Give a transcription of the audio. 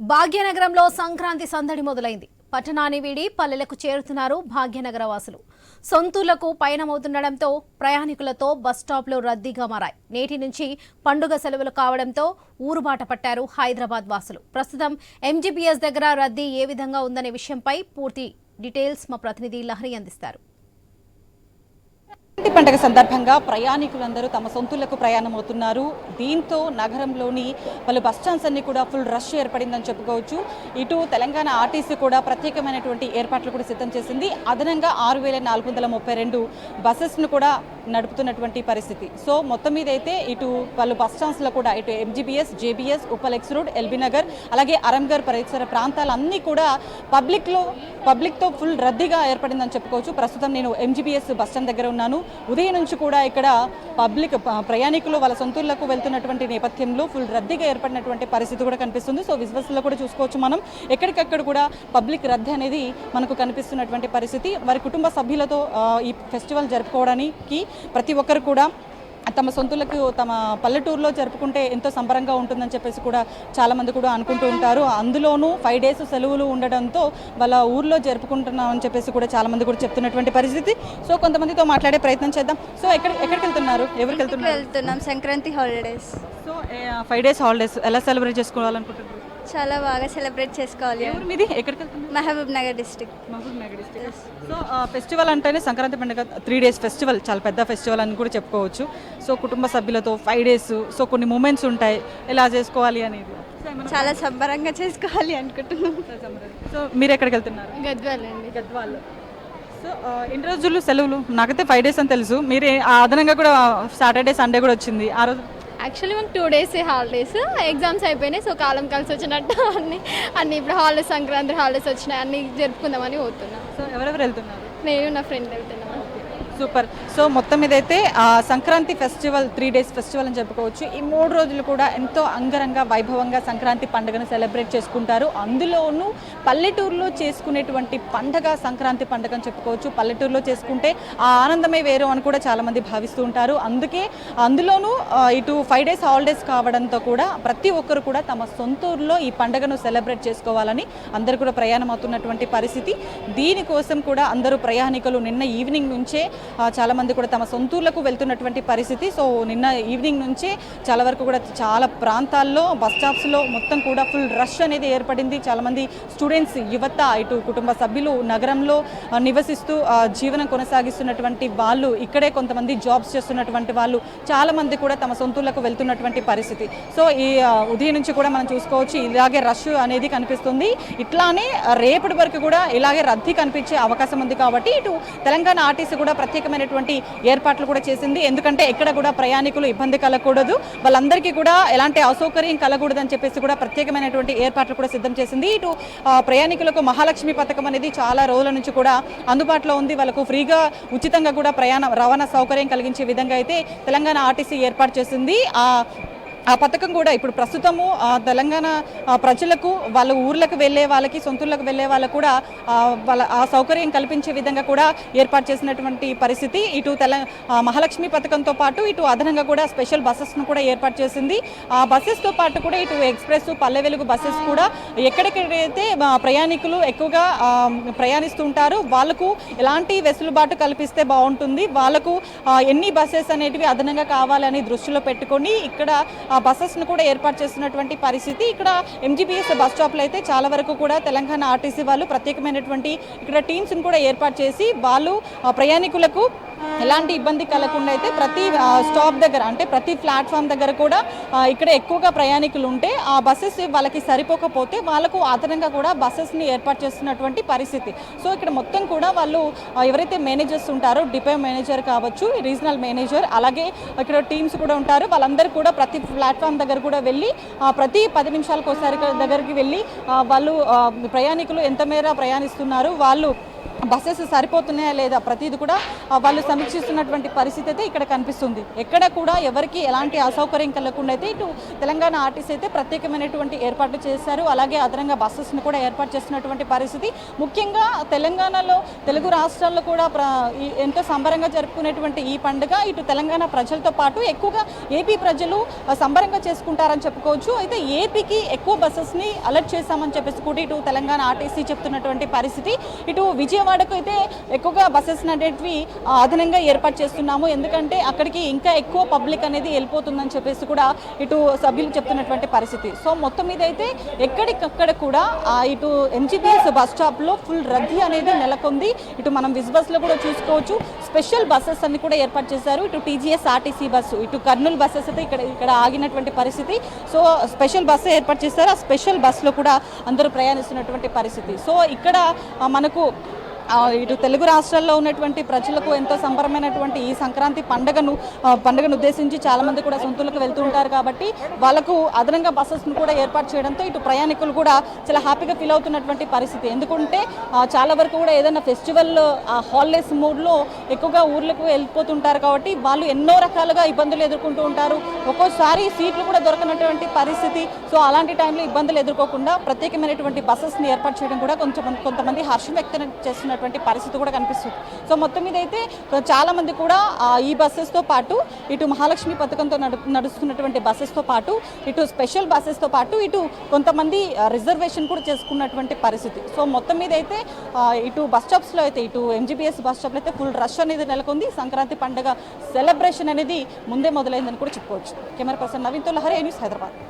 భాగ్యనగరంలో సంక్రాంతి సందడి మొదలైంది. పట్టణాన్ని వీడి పల్లెలకు చేరుతున్నారు భాగ్యనగర వాసులు సొంతూళ్ళకు పయనమవుతుండటంతో ప్రయాణికులతో బస్టాప్లు రద్దీగా మారాయి. నేటి నుంచి పండుగ సెలవులు కావడంతో ఊరుబాట పట్టారు హైదరాబాద్ వాసులు. ప్రస్తుతం ఎంజీబీఎస్ దగ్గర రద్దీ ఏ విధంగా ఉందనే విషయంపై పూర్తి డీటెయిల్స్ మా ప్రతినిధి లహరి అందిస్తారు. సంక్రాంతి పండుగ సందర్భంగా ప్రయాణికులందరూ తమ సొంతులకు ప్రయాణం అవుతున్నారు దీంతో నగరంలోని పలు బస్ స్టాండ్స్ అన్ని కూడా ఫుల్ రష్ ఏర్పడిందని చెప్పుకోవచ్చు. ఇటు తెలంగాణ ఆర్టీసీ కూడా ప్రత్యేకమైనటువంటి ఏర్పాట్లు కూడా సిద్ధం చేసింది. అదనంగా ఆరు వేల నాలుగు వందల ముప్పై రెండు బస్సెస్ను కూడా నడుపుతున్నటువంటి పరిస్థితి. సో మొత్తం మీద అయితే ఇటు పలు బస్ స్టాండ్స్లో కూడా ఇటు MGBS JBS Uppal X road LB Nagar అలాగే అరంగర్ పరిసర ప్రాంతాలన్నీ కూడా పబ్లిక్లో పబ్లిక్తో ఫుల్ రద్దీగా ఏర్పడిందని చెప్పుకోవచ్చు. ప్రస్తుతం నేను ఎంజీబీఎస్ బస్ స్టాండ్ దగ్గర ఉన్నాను. ఉదయం నుంచి కూడా ఇక్కడ పబ్లిక్ ప్రయాణికులు వాళ్ళ సొంతూర్లకు వెళ్తున్నటువంటి నేపథ్యంలో ఫుల్ రద్దీగా ఏర్పడినటువంటి పరిస్థితి కూడా కనిపిస్తుంది. సో విజువల్స్లో కూడా చూసుకోవచ్చు మనం. ఎక్కడికక్కడ కూడా పబ్లిక్ రద్దీ అనేది మనకు కనిపిస్తున్నటువంటి పరిస్థితి. వారి కుటుంబ సభ్యులతో ఈ ఫెస్టివల్ జరుపుకోవడానికి ప్రతి ఒక్కరు కూడా తమ సొంతులకు తమ పల్లెటూరులో జరుపుకుంటే ఎంతో సంబరంగా ఉంటుందని చెప్పేసి కూడా చాలామంది కూడా అనుకుంటూ ఉంటారు. అందులోనూ ఫైవ్ డేస్ సెలవులు ఉండడంతో వాళ్ళ ఊర్లో జరుపుకుంటున్నామని చెప్పేసి కూడా చాలామంది కూడా చెప్తున్నటువంటి పరిస్థితి. సో కొంతమందితో మాట్లాడే ప్రయత్నం చేద్దాం. సో ఎక్కడ ఎక్కడికి వెళ్తున్నారు ఎవరికి వెళ్తున్నారు? వెళ్తున్నాం? Sankranti holidays so five days holidays ఎలా సెలబ్రేట్ చేసుకోవాలనుకుంటున్నారు? చాలా బాగా సెలబ్రేట్ చేసుకోవాలి. ఎవరు మీది? ఎక్కడికి వెళ్తున్నారు Mahabubnagar district Mahabubnagar district. So festival అంటేనే సంక్రాంతి పండుగ త్రీ డేస్ ఫెస్టివల్ చాలా పెద్ద ఫెస్టివల్ అని కూడా చెప్పుకోవచ్చు. సో కుటుంబ సభ్యులతో ఫైవ్ డేస్ సో కొన్ని మూమెంట్స్ ఉంటాయి. ఎలా చేసుకోవాలి అనేది. చాలా సంబరంగా చేసుకోవాలి అనుకుంటున్నాం. సో మీరు ఎక్కడికి వెళ్తున్నారు గద్వాల్ అండి. గద్వాల్. సో ఎన్ని రోజులు సెలవులు? నాకైతే ఫైవ్ డేస్ అని తెలుసు. మీరు ఆ అదనంగా కూడా సాటర్డే సండే కూడా వచ్చింది. ఆ రోజు యాక్చువల్లీ మాకు టూ డేస్ హాలిడేస్ ఎగ్జామ్స్ అయిపోయినాయి సో కాలం కలిసి వచ్చినట్టు అన్ని అన్ని ఇప్పుడు హాలిడేస్ సంక్రాంతి హాలిడేస్ వచ్చినాయి అన్ని జరుపుకుందామని పోతున్నాం. సో ఎవరెవరు వెళ్తున్నారు? నేను నా ఫ్రెండ్ వెళ్తున్నాం. సూపర్. సో మొత్తం మీద అయితే Sankranti festival three days festival అని చెప్పుకోవచ్చు. ఈ మూడు రోజులు కూడా ఎంతో అంగరంగ వైభవంగా సంక్రాంతి పండుగను సెలబ్రేట్ చేసుకుంటారు. అందులోనూ పల్లెటూరులో చేసుకునేటువంటి పండగ సంక్రాంతి పండుగ అని చెప్పుకోవచ్చు. పల్లెటూరులో చేసుకుంటే ఆ ఆనందమే వేరు అని కూడా చాలామంది భావిస్తూ ఉంటారు. అందుకే అందులోనూ ఇటు ఫైవ్ డేస్ హాలిడేస్ కావడంతో కూడా ప్రతి ఒక్కరు కూడా తమ సొంత ఊర్లో ఈ పండుగను సెలబ్రేట్ చేసుకోవాలని అందరూ కూడా ప్రయాణం అవుతున్నటువంటి పరిస్థితి. దీనికోసం కూడా అందరూ ప్రయాణికులు నిన్న ఈవినింగ్ నుంచే చాలామంది చాలా మంది కూడా తమ సొంతూర్లకు వెళ్తున్నటువంటి పరిస్థితి. సో నిన్న ఈవినింగ్ నుంచి చాలా వరకు కూడా చాలా ప్రాంతాల్లో బస్ స్టాప్స్లో మొత్తం కూడా ఫుల్ రష్ అనేది ఏర్పడింది. చాలామంది స్టూడెంట్స్ యువత ఇటు కుటుంబ సభ్యులు నగరంలో నివసిస్తూ జీవనం కొనసాగిస్తున్నటువంటి వాళ్ళు ఇక్కడే కొంతమంది జాబ్స్ చేస్తున్నటువంటి వాళ్ళు చాలామంది కూడా తమ సొంతూర్లకు వెళ్తున్నటువంటి పరిస్థితి. సో ఈ ఉదయం నుంచి కూడా మనం చూసుకోవచ్చు ఇలాగే రష్ అనేది కనిపిస్తుంది. ఇట్లానే రేపటి వరకు కూడా ఇలాగే రద్దీ కనిపించే అవకాశం ఉంది కాబట్టి ఇటు తెలంగాణ ఆర్టీసీ కూడా ప్రత్యేకమైనటువంటి ఏర్పాట్లు కూడా చేసింది. ఎందుకంటే ఎక్కడ కూడా ప్రయాణికులు ఇబ్బంది కలగకూడదు. వాళ్ళందరికీ కూడా ఎలాంటి అసౌకర్యం కలగకూడదు అని చెప్పేసి కూడా ప్రత్యేకమైనటువంటి ఏర్పాట్లు కూడా సిద్ధం చేసింది. ఇటు ప్రయాణికులకు మహాలక్ష్మి పథకం అనేది చాలా రోజుల నుంచి కూడా అందుబాటులో ఉంది. వాళ్ళకు ఫ్రీగా ఉచితంగా కూడా ప్రయాణ రవాణా సౌకర్యం కలిగించే విధంగా అయితే తెలంగాణ ఆర్టీసీ ఏర్పాటు చేసింది. ఆ ఆ పథకం కూడా ఇప్పుడు ప్రస్తుతము తెలంగాణ ప్రజలకు వాళ్ళ ఊర్లకు వెళ్ళే వాళ్ళకి సొంతూర్లకు వెళ్ళే వాళ్ళకు కూడా వాళ్ళ ఆ సౌకర్యం కల్పించే విధంగా కూడా ఏర్పాటు చేసినటువంటి పరిస్థితి. ఇటు తెల మహాలక్ష్మి పథకంతో పాటు ఇటు అదనంగా కూడా స్పెషల్ బస్సెస్ను కూడా ఏర్పాటు చేసింది. ఆ బస్సెస్తో పాటు కూడా ఇటు ఎక్స్ప్రెస్ పల్లె వెలుగు బస్సెస్ కూడా ఎక్కడెక్కడైతే ప్రయాణికులు ఎక్కువగా ప్రయాణిస్తుంటారో వాళ్ళకు ఎలాంటి వెసులుబాటు కల్పిస్తే బాగుంటుంది. వాళ్ళకు ఎన్ని బస్సెస్ అనేటివి అదనంగా కావాలని దృష్టిలో పెట్టుకొని ఇక్కడ బస్సెస్ను కూడా ఏర్పాటు చేస్తున్నటువంటి పరిస్థితి. ఇక్కడ ఎంజీబీఎస్ బస్ స్టాప్లో అయితే చాలా వరకు కూడా తెలంగాణ ఆర్టీసీ వాళ్ళు ప్రత్యేకమైనటువంటి ఇక్కడ టీమ్స్ని కూడా ఏర్పాటు చేసి వాళ్ళు ప్రయాణికులకు ఎలాంటి ఇబ్బంది కలగకుండా అయితే ప్రతి స్టాప్ దగ్గర అంటే ప్రతి ప్లాట్ఫామ్ దగ్గర కూడా ఇక్కడ ఎక్కువగా ప్రయాణికులు ఉంటే ఆ బస్సెస్ వాళ్ళకి సరిపోకపోతే వాళ్ళకు అదనంగా కూడా బస్సెస్ని ఏర్పాటు చేస్తున్నటువంటి పరిస్థితి. సో ఇక్కడ మొత్తం కూడా వాళ్ళు ఎవరైతే మేనేజర్స్ ఉంటారో డిపో మేనేజర్ కావచ్చు రీజనల్ మేనేజర్ అలాగే ఇక్కడ టీమ్స్ కూడా ఉంటారు వాళ్ళందరూ కూడా ప్రతి ప్లాట్ఫామ్ దగ్గర కూడా వెళ్ళి ప్రతి పది నిమిషాలకు ఒకసారి దగ్గరికి వెళ్ళి వాళ్ళు ప్రయాణికులు ఎంత మేర ప్రయాణిస్తున్నారు వాళ్ళు బస్సెస్ సరిపోతున్నాయా లేదా ప్రతిది కూడా వాళ్ళు సమీక్షిస్తున్నటువంటి పరిస్థితి అయితే ఇక్కడ కనిపిస్తుంది. ఎక్కడ కూడా ఎవరికి ఎలాంటి అసౌకర్యం కలగకుండా అయితే ఇటు తెలంగాణ ఆర్టీసీ అయితే ప్రత్యేకమైనటువంటి ఏర్పాట్లు చేశారు. అలాగే అదనంగా బస్సెస్ను కూడా ఏర్పాటు చేస్తున్నటువంటి పరిస్థితి. ముఖ్యంగా తెలంగాణలో తెలుగు రాష్ట్రాల్లో కూడా ప్ర ఈ ఎంతో సంబరంగా జరుపుకునేటువంటి ఈ పండుగ ఇటు తెలంగాణ ప్రజలతో పాటు ఎక్కువగా ఏపీ ప్రజలు సంబరంగా చేసుకుంటారని చెప్పుకోవచ్చు. అయితే ఏపీకి ఎక్కువ బస్సెస్ని అలర్ట్ చేశామని చెప్పేసి కూడా ఇటు తెలంగాణ ఆర్టీసీ చెప్తున్నటువంటి పరిస్థితి. ఇటు విజయవాడకు అయితే ఎక్కువగా బస్సెస్ అనేటివి అదనంగా ఏర్పాటు చేస్తున్నాము. ఎందుకంటే అక్కడికి ఇంకా ఎక్కువ పబ్లిక్ అనేది వెళ్ళిపోతుందని చెప్పేసి కూడా ఇటు సభ్యులు చెప్తున్నటువంటి పరిస్థితి. సో మొత్తం మీద అయితే ఎక్కడికక్కడ కూడా ఇటు ఎంజీబీఎస్ బస్ స్టాప్లో ఫుల్ రద్దీ అనేది నెలకొంది. ఇటు మనం విజ్ బస్లో కూడా చూసుకోవచ్చు. స్పెషల్ బస్సెస్ అన్ని కూడా ఏర్పాటు చేశారు. ఇటు టీజీఎస్ ఆర్టీసీ బస్సు ఇటు కర్నూలు బస్సెస్ అయితే ఇక్కడ ఇక్కడ ఆగినటువంటి పరిస్థితి. సో స్పెషల్ బస్సు ఏర్పాటు చేశారు. ఆ స్పెషల్ బస్సులో కూడా అందరూ ప్రయాణిస్తున్నటువంటి పరిస్థితి. సో ఇక్కడ మనకు ఇటు తెలుగు రాష్ట్రాల్లో ఉన్నటువంటి ప్రజలకు ఎంతో సంబరమైనటువంటి ఈ సంక్రాంతి పండుగను పండుగను ఉద్దేశించి చాలామంది కూడా సొంతూరులకు వెళ్తూ ఉంటారు కాబట్టి వాళ్ళకు అదనంగా బస్సెస్ను కూడా ఏర్పాటు చేయడంతో ఇటు ప్రయాణికులు కూడా చాలా హ్యాపీగా ఫీల్ అవుతున్నటువంటి పరిస్థితి. ఎందుకంటే చాలా వరకు కూడా ఏదైనా ఫెస్టివల్ హాలిడేస్ మూడ్లో ఎక్కువగా ఊర్లకు వెళ్ళిపోతుంటారు కాబట్టి వాళ్ళు ఎన్నో రకాలుగా ఇబ్బందులు ఎదుర్కొంటూ ఉంటారు. ఒక్కోసారి సీట్లు కూడా దొరకనటువంటి పరిస్థితి. సో అలాంటి టైంలో ఇబ్బందులు ఎదుర్కోకుండా ప్రత్యేకమైనటువంటి బస్సెస్ని ఏర్పాటు చేయడం కూడా కొంచెం కొంతమంది హర్షం వ్యక్తం చేస్తున్నటువంటి పరిస్థితి కూడా కనిపిస్తుంది. సో మొత్తం మీద అయితే చాలామంది కూడా ఈ బస్సెస్తో పాటు ఇటు మహాలక్ష్మి పథకంతో నడు నడుస్తున్నటువంటి బస్సెస్తో పాటు ఇటు స్పెషల్ బస్సెస్తో పాటు ఇటు కొంతమంది రిజర్వేషన్ కూడా చేసుకున్నటువంటి పరిస్థితి. సో మొత్తం మీద అయితే ఇటు బస్ స్టాప్స్లో అయితే ఇటు ఎంజీబీఎస్ బస్ స్టాప్లో అయితే ఫుల్ రష్ అనేది నెలకొంది. సంక్రాంతి పండుగ సెలబ్రేషన్ అనేది ముందే మొదలైందని కూడా చెప్పుకోవచ్చు. కెమెరా పర్సన్ నవీన్తో లహరి న్యూస్ హైదరాబాద్